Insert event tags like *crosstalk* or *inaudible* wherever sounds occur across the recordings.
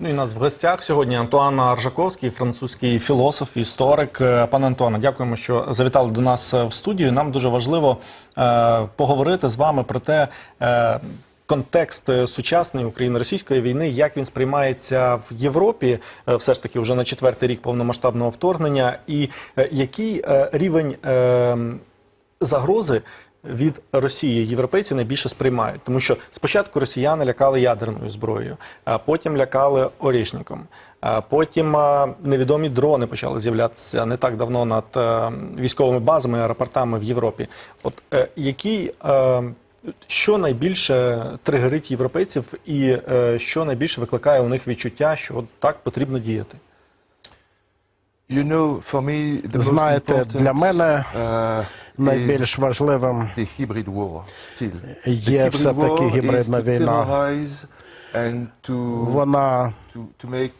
Ну і нас в гостях сьогодні Антуан Аржаковський, французький філософ, історик. Е, Пане Антуане, дякуємо, що завітали до нас е, в студію. Нам дуже важливо е, поговорити з вами про те. Е, Контекст е, сучасної україно-російської війни, як він сприймається в Європі, все ж таки вже на четвертий рік повномасштабного вторгнення, і який рівень загрози від Росії європейці найбільше сприймають, тому що спочатку росіяни лякали ядерною зброєю, а потім лякали орішником. Потім невідомі дрони почали з'являтися не так давно над е, військовими базами, аеропортами в Європі. От е, які е, що найбільше тригерить європейців, і що найбільше викликає у них відчуття, що от так потрібно діяти? Знаєте, important, для мене uh, найбільш is важливим the hybrid war still. Є the hybrid все-таки war is гібридна to війна. terrorize and to, Вона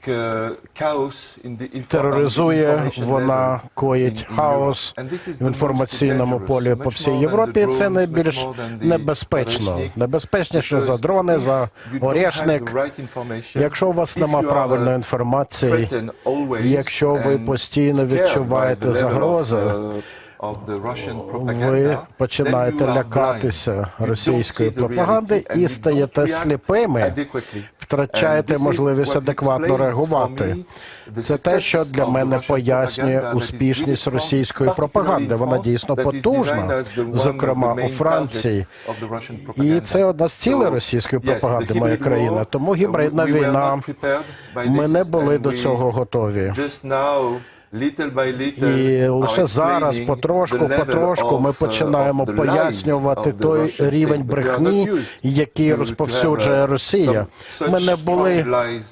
uh, тероризує, вона коїть хаос в інформаційному полі по всій Європі. Це найбільш небезпечно. Небезпечніше за дрони, за орішник. Якщо у вас нема правильної uh, інформації, якщо ви постійно відчуваєте загрози, uh, ви починаєте лякатися російської пропаганди і стаєте сліпими, втрачаєте можливість адекватно реагувати. Це те, що для мене пояснює успішність російської пропаганди. Вона дійсно потужна, зокрема у Франції. І це одна з цілей російської пропаганди, моя країна. Тому гібридна війна. Ми не були до цього готові. І лише зараз, потрошку, потрошку, ми uh, починаємо пояснювати той рівень брехні, який розповсюджує uh, Росія. Ми не були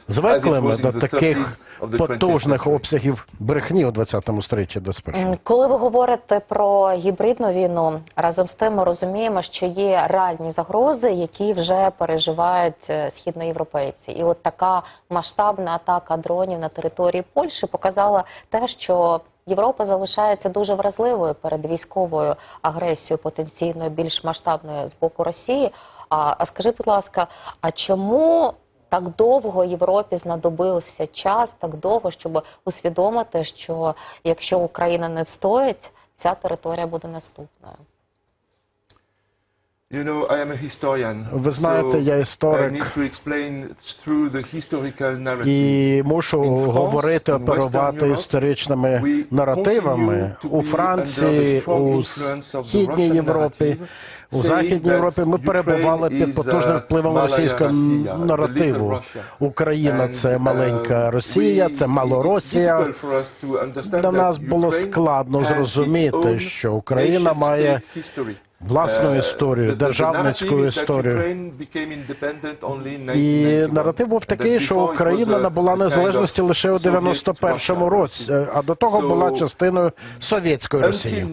звиклими до таких 30s of the 20th потужних обсягів брехні у 20 столітті, де М, Коли ви говорите про гібридну війну, разом з тим ми розуміємо, що є реальні загрози, які вже переживають е, східноєвропейці. І от така масштабна атака дронів на території Польщі показала те, що Європа залишається дуже вразливою перед військовою агресією, потенційно більш масштабною з боку Росії. А, а скажи, будь ласка, а чому так довго Європі знадобився час, так довго, щоб усвідомити, що якщо Україна не встоїть, ця територія буде наступною. You know, I am a historian. Ви знаєте, я історик. І мушу говорити, оперувати історичними наративами у Франції, у східній Європі. У Західній Європі ми перебували під потужним uh, впливом російського наративу. Україна це маленька uh, Росія, це Малоросія. Для нас було складно зрозуміти, що Україна має. Власну Uh, історію, державницьку історію. І наратив був такий, що Україна набула незалежності лише у Soviet 91-му році, е, а до того була частиною совєтської Росії.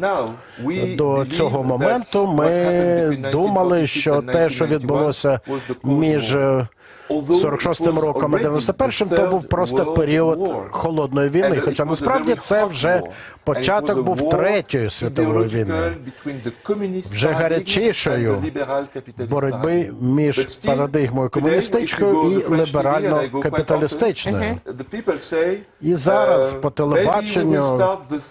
We До цього моменту ми думали, що те, що відбулося між е, 46-м it was роком і already 91-м, the то був просто період холодної війни. Хоча насправді це вже початок був Третьої світової війни. Вже гарячішою боротьби між парадигмою комуністичною і people say, І зараз uh, по телебаченню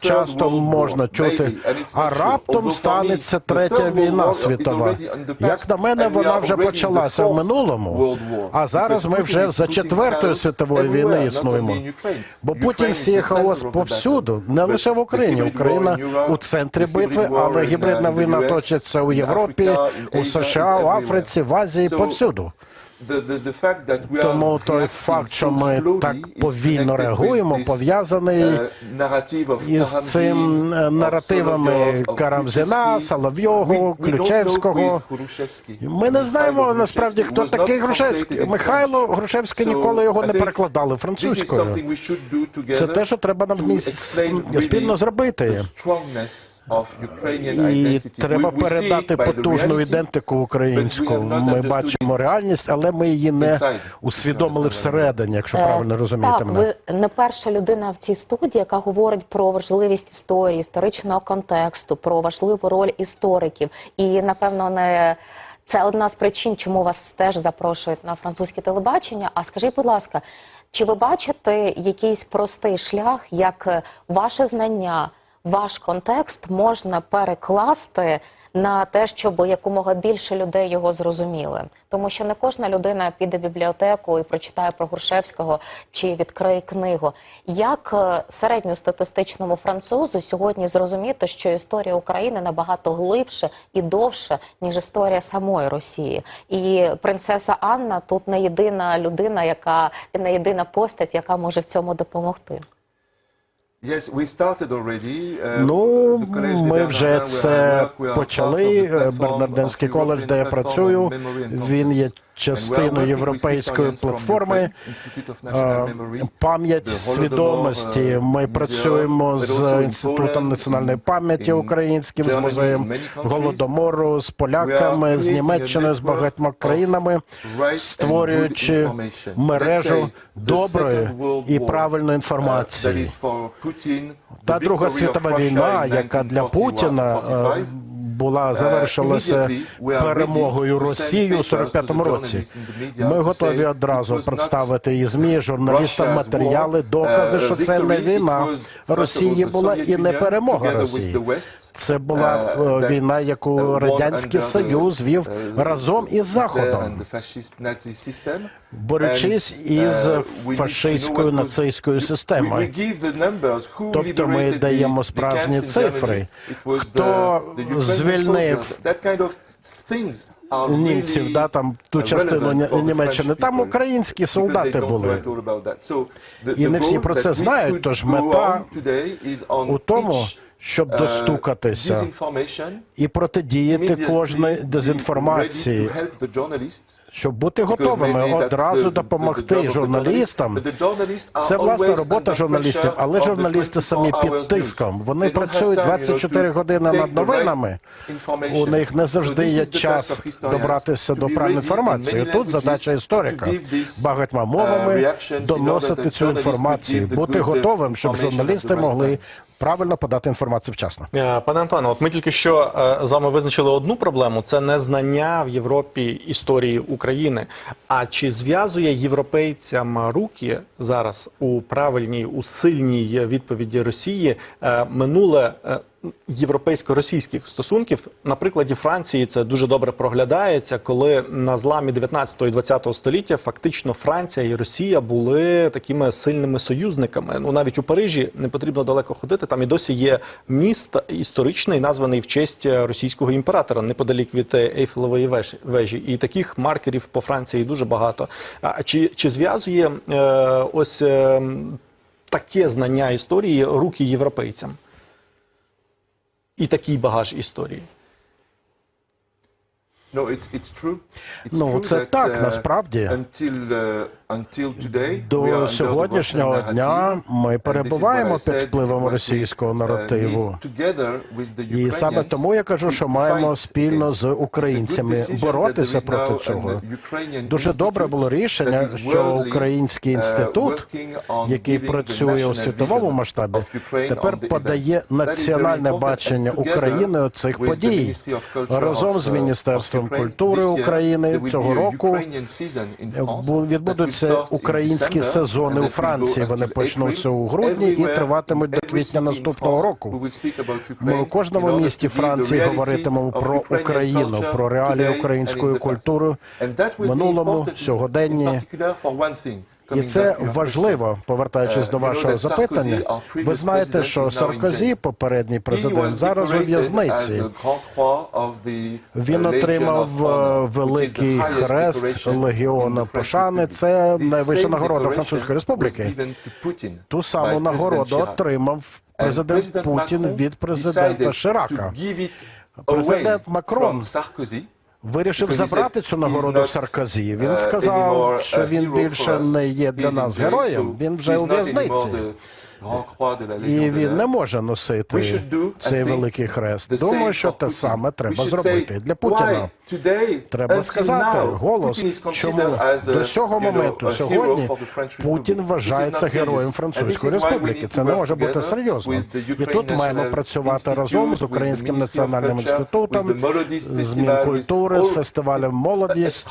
часто можна чути, а раптом станеться третя війна світова. Як на мене, вона вже почалася в минулому. А зараз ми вже за четвертої світової війни існуємо. Бо Путін сіє хаос повсюду, не лише в Україні. Україна у центрі битви, але гібридна uh, війна точиться у Європі, у США, everywhere. Африці, в Азії, повсюду. Тому той факт, що ми так повільно реагуємо, пов'язаний uh, із цим е, наративами know who Ключевського. Ми не знаємо насправді, хто такий Грушевський. Михайло Грушевський ніколи його не перекладали французькою. Це те, що треба нам спільно зробити. І треба передати потужну ідентику українську. Ми бачимо реальність, але ми її не усвідомили всередині, якщо правильно Е, розумієте так, мене. ви не перша людина в цій студії, яка говорить про важливість історії, історичного контексту, про важливу роль істориків. І напевно не це одна з причин, чому вас теж запрошують на французьке телебачення. А скажіть, будь ласка, Чи ви бачите якийсь простий шлях, як ваше знання, ваш контекст можна перекласти на те, щоб якомога більше людей його зрозуміли? Тому що не кожна людина піде в бібліотеку і прочитає про Грушевського чи відкриє книгу. Як е, середньостатистичному французу сьогодні зрозуміти, що історія України набагато глибше і довше, ніж історія самої Росії? І принцеса Анна тут не єдина людина, яка не єдина постать, яка може в цьому допомогти. Ну, ми вже це почали. Бернардинський коледж, де я працюю, він є частиною європейської платформи. Е, Пам'ять свідомості. uh, Ми працюємо з інститутом національної пам'яті українським, з музеєм голодомору, з поляками, з Німеччиною, з багатьма країнами, створюючи мережу доброї і правильної uh, інформації. Та Друга світова війна, яка для Путіна е, 45, була завершилася we are перемогою Росії у papers to 45-му році. Ми готові одразу представити і змі, журналістам матеріали, докази, що це не війна. Росії була і не перемога Росії. Це була е, війна, яку Радянський Союз вів разом із Заходом, борючись із uh, фашистською нацистською системою. Тобто ми даємо справжні цифри. Хто звільнив німців, да, там ту частину Німеччини. Там українські солдати були. І не всі про це знають, тож мета у тому, щоб uh, достукатися і протидіяти ready дезінформації, щоб бути готовими одразу допомогти журналістам. Це власна робота журналістів, але журналісти самі 24 під тиском. Вони працюють time, you know, 24 to години над новинами. У них не завжди є час добратися до правильної інформації. Тут задача історика багатьма uh, мовами доносити цю інформацію, бути готовим, щоб журналісти могли. Правильно подати інформацію вчасно. Е, Пане Антоне, от ми тільки що е, з вами визначили одну проблему: це незнання в Європі історії України. А чи зв'язує європейцям руки зараз у правильній, у сильній відповіді Росії е, минуле європейсько-російських стосунків? На прикладі Франції це дуже добре проглядається, коли на зламі 19 і 20 століття фактично Франція і Росія були такими сильними союзниками. Ну навіть у Парижі не потрібно далеко ходити. Там і досі є міст історичний, названий в честь російського імператора, неподалік від Ейфелевої вежі. І таких маркерів по Франції дуже багато. А чи, чи зв'язує е, ось е, таке знання історії руки європейцям? І такий багаж історії. No, it's, it's true. It's Ну, true це that, так, uh, насправді. Until, uh, До сьогоднішнього дня ми перебуваємо під впливом російського uh, наративу. І саме тому я кажу, що маємо спільно з українцями боротися проти цього. Дуже добре було рішення, що український uh, інститут, який працює у світовому масштабі, тепер подає національне бачення України цих подій разом з uh, Міністерством культури України цього року відбудуться in українські сезони у Франції. Вони почнуться у грудні і триватимуть до квітня наступного року. Ми у кожному місті Франції говоритимемо про Україну, про реалії української культури минулому, сьогоденні. І це важливо, повертаючись Е, до вашого запитання. Ви знаєте, що Саркозі, попередній президент, зараз у в'язниці. Він uh, отримав е, великий хрест Легіона Пошани. Це найвища нагорода Французької Республіки. Ту саму нагороду отримав президент Путін від президента Ширака. Президент Макрон. Вирішив забрати цю нагороду в Саркозі. uh, Він сказав, що він більше не є для нас героєм. Він вже у в'язниці. La І він не може носити цей великий хрест. Думаю, що те саме треба зробити для Путіна. Треба сказати голос, чому до цього моменту сьогодні Путін вважається героєм. Французької республіки. Це не може бути серйозно. І тут маємо працювати разом з Українським національним інститутом, з Мінкультури, з фестивалем Молодість.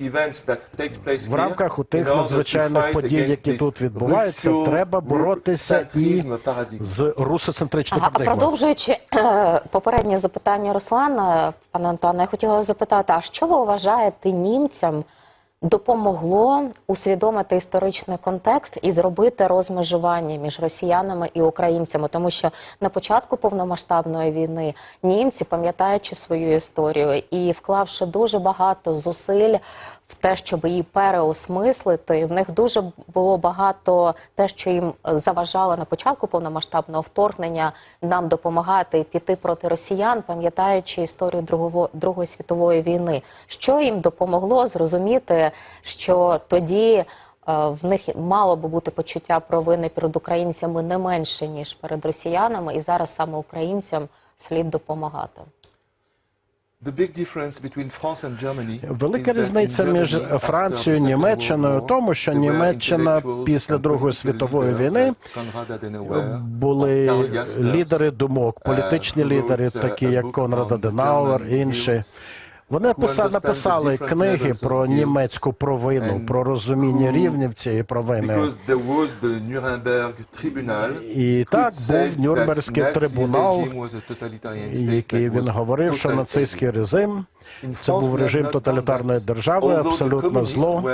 Extraordinary events that take place В рамках у тих надзвичайних подій, які тут відбуваються, треба боротися і з русоцентричною Ага, парадигмою. продовжуючи е, попереднє запитання Руслана, пане Антоне, я хотіла запитати: а що ви вважаєте німцям допомогло усвідомити історичний контекст і зробити розмежування між росіянами і українцями? Тому що на початку повномасштабної війни німці, пам'ятаючи свою історію і вклавши дуже багато зусиль в те, щоб її переосмислити, в них дуже було багато те, що їм е, заважало на початку повномасштабного вторгнення нам допомагати піти проти росіян, пам'ятаючи історію Другого, Другої світової війни. Що їм допомогло зрозуміти, що тоді е, в них мало би бути почуття провини перед українцями не менше ніж перед росіянами, і зараз саме українцям слід допомагати. Велика різниця між Францією і Німеччиною в тому, що Німеччина після Другої світової війни Adenauer, були лідери думок, політичні лідери, uh, такі як Конрад Аденауер, інші. Вони who писа- understand the написали книги про німецьку провину, про розуміння рівнів цієї провини. І так був Нюрнберзький Nazi трибунал, який він говорив, що нацистський режим це був режим тоталітарної держави, абсолютно зло.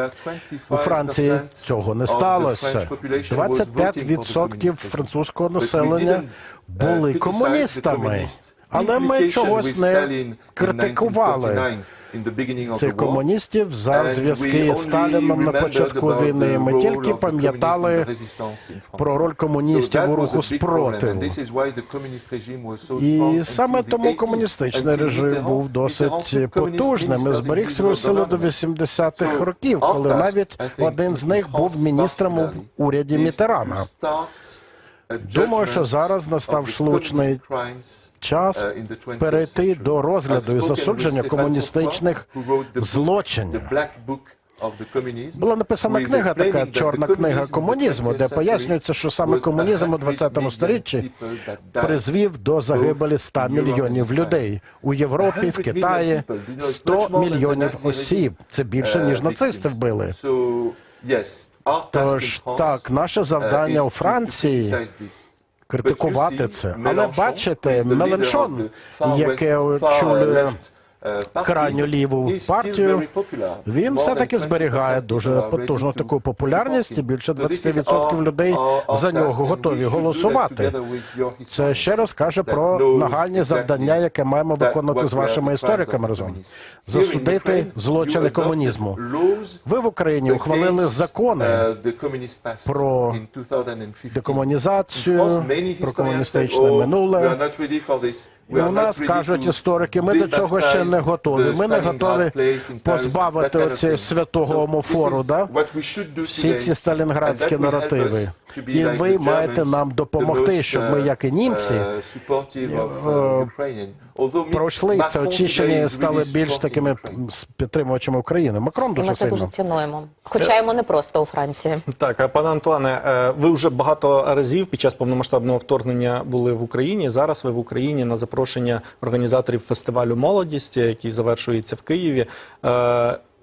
У Франції 25% цього не сталося. French population was voting for the 25% communist французького населення uh, були комуністами. Але ми чогось не критикували 1949 in the beginning of цих комуністів за зв'язки з Сталіном на початку війни. Ми тільки пам'ятали про роль комуністів у руху спротиву. І саме тому 80s, комуністичний режим був досить потужним і зберіг свою силу до government. 80-х So років, коли навіть один з них був міністром у уряді Мітерана. Думаю, що зараз настав шлучний час uh, in the 20th перейти до розгляду і засудження комуністичних злочинів. Була написана книга, така чорна книга комунізму, де 20th пояснюється, що саме комунізм у 100 20 million сторіччі призвів до загибелі 100 Both in Europe мільйонів людей у Європі, в 100 million Китаї. people, you know, it's 100 much more than the мільйонів осіб. Це більше uh, ніж нацисти вбили. Тож так, наше uh, завдання у Франції критикувати це. Але бачите, Меленшон, яке очолює uh, крайню ліву партію, він than 20% зберігає дуже потужну таку популярність, і більше So this is 20% our- людей за нього готові голосувати. Це ще раз каже про нагальні завдання, яке маємо what з вашими істориками разом. Засудити злочини комунізму. Ви в Україні ухвалили закони uh, про in 2015. декомунізацію, про комуністичне "Oh, минуле. І у нас кажуть історики, ми до цього ще не готові. Ми не готові позбавити оцього святого омофору. Да? Всі ці сталінградські наративи. І ви маєте нам допомогти, щоб ми, uh, як і німці, uh, е, uh, пройшли це Macron очищення і стали більш такими підтримувачами України. Макрон І дуже ми це дуже цінуємо. Хоча йому не просто у Франції. *laughs* Так, а, пане Антуане, е, ви вже багато разів під час повномасштабного вторгнення були в Україні. Зараз ви в Україні на запрошення організаторів фестивалю Молодість, який завершується в Києві.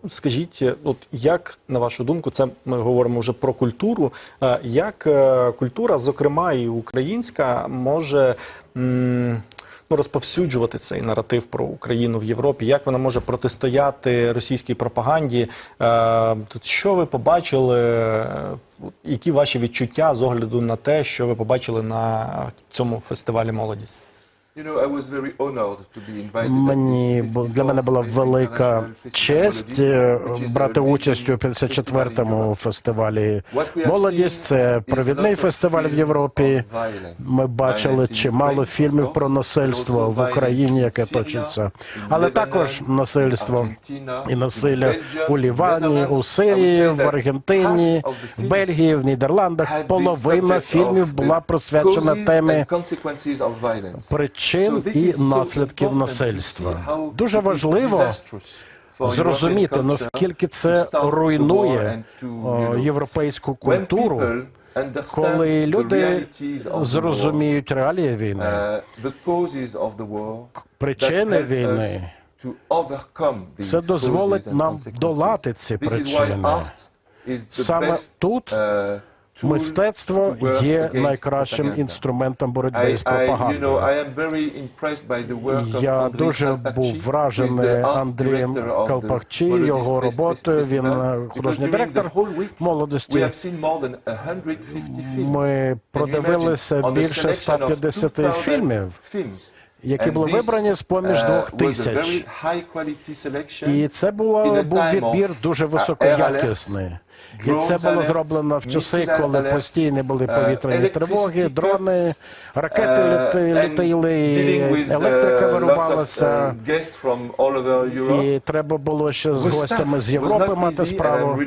Скажіть, от як на вашу думку, це ми говоримо вже про культуру. Як е, культура, зокрема і українська, може ну, розповсюджувати цей наратив про Україну в Європі? Як вона може протистояти російській пропаганді? Е, Тут що ви побачили? Які ваші відчуття з огляду на те, що ви побачили на цьому фестивалі молодість? Мені для мене була 54th велика честь е, брати участь у leading festival in 54-му Europe. фестивалі молодість. Це провідний фестиваль в Європі. Ми бачили чимало фільмів про насильство в Україні, яке точиться, але також насильство і насилля у Лівані, у Сирії, в Аргентині, в Бельгії, в Нідерландах. Половина фільмів була присвячена темі violence. Причин і наслідків насильства. Дуже важливо зрозуміти, наскільки це руйнує європейську культуру, коли люди зрозуміють реалії війни, uh, причини війни, Це дозволить нам долати ці причини. Саме тут uh, Мистецтво є найкращим інструментом боротьби з пропагандою. Я дуже був вражений Андрієм Melodies його роботою. Він е, художній директор молодості. have seen more than 150 films. Ми продивилися більше selection of 150 2000 фільмів, які були вибрані з-поміж uh, двох тисяч. І це було, був відбір дуже uh, високоякісний. І це було зроблено в часи, коли постійні були uh, повітряні тривоги, дрони, ракети uh, uh, електрика вирубалася. uh. І треба було ще з гостями з Європи мати справу.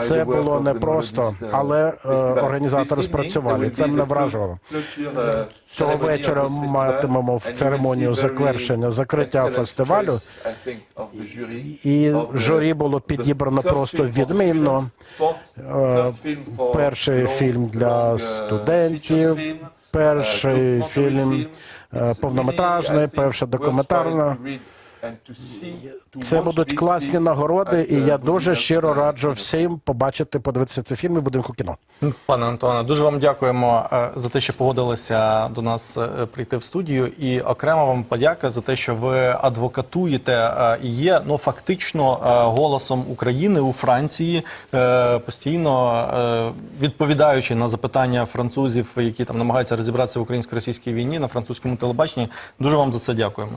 Це було непросто, uh, але, е, організатори спрацювали. Це мене вражувало. uh, Цього вечора матимемо в церемонію завершення, закриття фестивалю. І журі було підібрано просто відмінно. Перший фільм для uh, студентів, перший uh, фільм е, повнометражний, перша документарна. Це будуть класні нагороди, і я дуже щиро раджу всім побачити, подивитися цей фільм і будинку кіно. Пане Антоне, дуже вам дякуємо е, за те, що погодилися до нас е, прийти в студію. І окремо вам подяка за те, що ви адвокатуєте е, і є ну фактично е, голосом України у Франції, е, постійно е, відповідаючи на запитання французів, які там намагаються розібратися в українсько-російській війні на французькому телебаченні. Дуже вам за це дякуємо.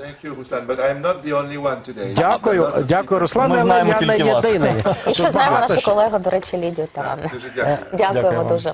Дякую, дякую, Руслан. Ми знаємо я не тільки вас. єдиний. І ще знаємо нашу колегу, до речі, Лідію Таран. Дякуємо дуже.